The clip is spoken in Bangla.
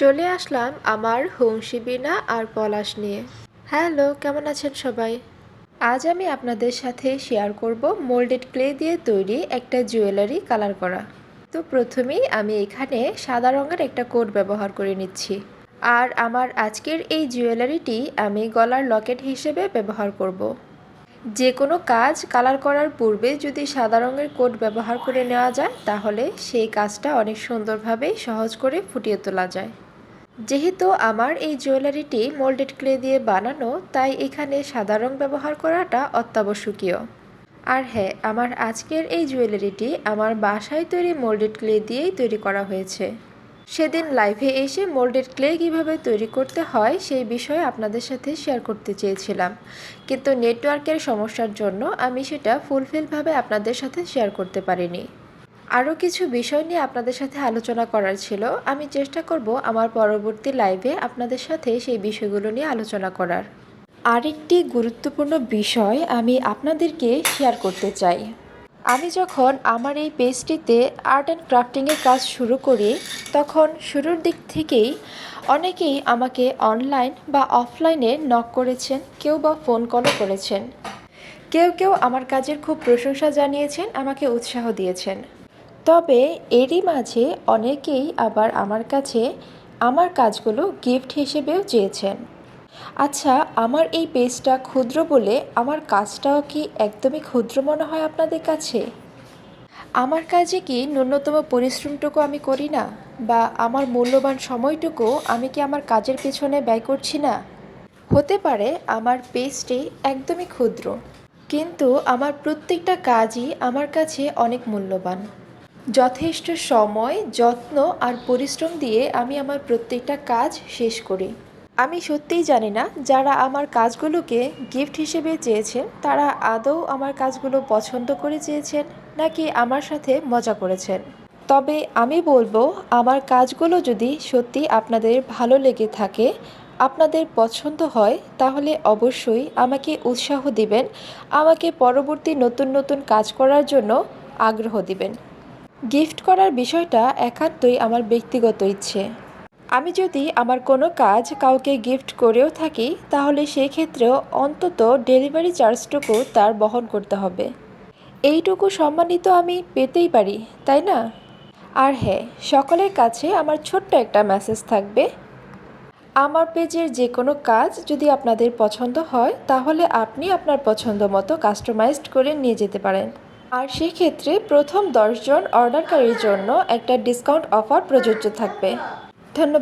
চলে আসলাম আমার হংসিবিনা আর পলাশ নিয়ে। হ্যালো, কেমন আছেন সবাই? আজ আমি আপনাদের সাথে শেয়ার করব মোল্ডেড ক্লে দিয়ে তৈরি একটা জুয়েলারি কালার করা। তো প্রথমেই আমি এখানে সাদা রঙের একটা কোড ব্যবহার করে নিচ্ছি। আর আমার আজকের এই জুয়েলারিটি আমি গলার লকেট হিসেবে ব্যবহার করব। যে কোনো কাজ কালার করার পূর্বে যদি সাদা রঙের কোড ব্যবহার করে নেওয়া যায়, তাহলে সেই কাজটা অনেক সুন্দরভাবে সহজ করে ফুটিয়ে তোলা যায়। যেহেতু আমার এই জুয়েলারিটি মোল্ডেড ক্লে দিয়ে বানানো, তাই এখানে সাদা রং ব্যবহার করাটা অত্যাবশ্যকীয়। আর হ্যাঁ আমার আজকের এই জুয়েলারিটি আমার বাসায় তৈরি মোল্ডেড ক্লে দিয়েই তৈরি করা হয়েছে। সেদিন লাইভে এসে মোল্ডের ক্লে কীভাবে তৈরি করতে হয় সেই বিষয়ে আপনাদের সাথে শেয়ার করতে চেয়েছিলাম। কিন্তু নেটওয়ার্কের সমস্যার জন্য আমি সেটা ফুলফিলভাবে আপনাদের সাথে শেয়ার করতে পারিনি। আরও কিছু বিষয় নিয়ে আপনাদের সাথে আলোচনা করার ছিল। আমি চেষ্টা করব আমার পরবর্তী লাইভে আপনাদের সাথে সেই বিষয়গুলো নিয়ে আলোচনা করার। আরেকটি গুরুত্বপূর্ণ বিষয় আমি আপনাদেরকে শেয়ার করতে চাই। আমি যখন আমার এই পেজটিতে আর্ট অ্যান্ড ক্রাফটিংয়ের কাজ শুরু করি, তখন শুরুর দিক থেকেই অনেকেই আমাকে অনলাইন বা অফলাইনে নক করেছেন, কেউ বা ফোন কলও করেছেন। কেউ কেউ আমার কাজের খুব প্রশংসা জানিয়েছেন, আমাকে উৎসাহ দিয়েছেন। তবে এরই মাঝে অনেকেই আবার আমার কাছে আমার কাজগুলো গিফট হিসেবেও চেয়েছেন। আচ্ছা আমার এই পেজটা ক্ষুদ্র বলে আমার কাজটাও কি একদমই ক্ষুদ্র মনে হয় আপনাদের কাছে? আমার কাজে কি ন্যূনতম পরিশ্রমটুকু আমি করি না? বা আমার মূল্যবান সময়টুকু আমি কি আমার কাজের পেছনে ব্যয় করছি না? হতে পারে আমার পেজটি একদমই ক্ষুদ্র, কিন্তু আমার প্রত্যেকটা কাজই আমার কাছে অনেক মূল্যবান। যথেষ্ট সময়, যত্ন আর পরিশ্রম দিয়ে আমি আমার প্রত্যেকটা কাজ শেষ করি। আমি সত্যিই জানি না, যারা আমার কাজগুলোকে গিফট হিসেবে চেয়েছেন, তারা আদৌ আমার কাজগুলো পছন্দ করে চেয়েছেন নাকি আমার সাথে মজা করেছেন। তবে আমি বলব, আমার কাজগুলো যদি সত্যি আপনাদের ভালো লেগে থাকে, আপনাদের পছন্দ হয়, তাহলে অবশ্যই আমাকে উৎসাহ দিবেন, আমাকে পরবর্তী নতুন নতুন কাজ করার জন্য আগ্রহ দিবেন। গিফট করার বিষয়টা একান্তই আমার ব্যক্তিগত ইচ্ছে। আমি যদি আমার কোনো কাজ কাউকে গিফট করেও থাকি, তাহলে সেই ক্ষেত্রেও অন্তত ডেলিভারি চার্জটুকু তার বহন করতে হবে। এইটুকু সম্মানিত আমি পেতেই পারি, তাই না? আর হ্যাঁ সকলের কাছে আমার ছোট্ট একটা মেসেজ থাকবে। আমার পেজের যে কোনো কাজ যদি আপনাদের পছন্দ হয়, তাহলে আপনি আপনার পছন্দ মতো কাস্টমাইজড করে নিয়ে যেতে পারেন। আর সেক্ষেত্রে প্রথম দশজন অর্ডারকারীর জন্য একটা ডিসকাউন্ট অফার প্রযোজ্য থাকবে। ধন্যবাদ।